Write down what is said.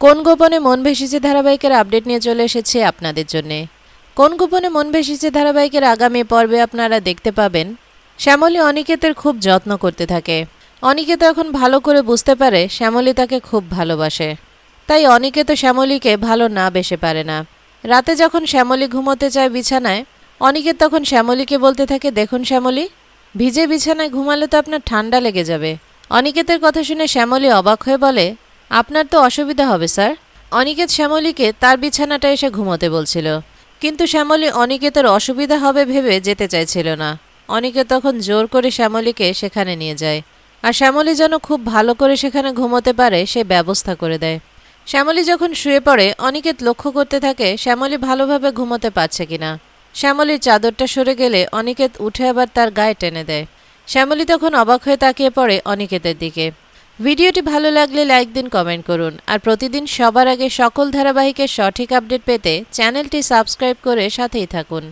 কোন গোপনে মন ভেসেছে ধারাবাহিকের আপডেট নিয়ে চলে এসেছে আপনাদের জন্যে? কোন গোপনে মন ভেসেছে ধারাবাহিকের আগামী পর্বে আপনারা দেখতে পাবেন? শ্যামলী অনিকেতের খুব যত্ন করতে থাকে। অনিকেত এখন ভালো করে বুঝতে পারে শ্যামলী তাকে খুব ভালোবাসে। তাই অনিকেত শ্যামলীকে ভালো না বেসে পারে না। রাতে যখন শ্যামলী ঘুমোতে চায় বিছানায়, অনিকেত তখন শ্যামলীকে বলতে থাকে, দেখুন শ্যামলী, ভিজে বিছানায় ঘুমালে তো আপনার ঠান্ডা লেগে যাবে। অনিকেতের কথা শুনে শ্যামলী অবাক হয়ে বলে আপনার তো অসুবিধা হবে, স্যার। অনিকেত শ্যামলীকে তার বিছানাটা এসে ঘুমোতে বলছিল। কিন্তু শ্যামলী অনিকেতের অসুবিধা হবে ভেবে যেতে চাইছিল না। অনিকেত তখন জোর করে শ্যামলীকে সেখানে নিয়ে যায়। আর শ্যামলী যেন খুব ভালো করে সেখানে ঘুমোতে পারে, সে ব্যবস্থা করে দেয়। শ্যামলী যখন শুয়ে পড়ে, অনিকেত লক্ষ্য করতে থাকে শ্যামলী ভালোভাবে ঘুমোতে পারছে কিনা। শ্যামলীর চাদরটা সরে গেলে অনিকেত উঠে আবার তার গায়ে টেনে দেয়। শ্যামলী তখন অবাক হয়ে তাকিয়ে পড়ে অনিকেতের দিকে। ভিডিওটি ভালো লাগলে লাইক দিন, কমেন্ট করুন। আর প্রতিদিন সবার আগে সকল ধারাবাহিকের সঠিক আপডেট পেতে চ্যানেলটি সাবস্ক্রাইব করে সাথেই থাকুন।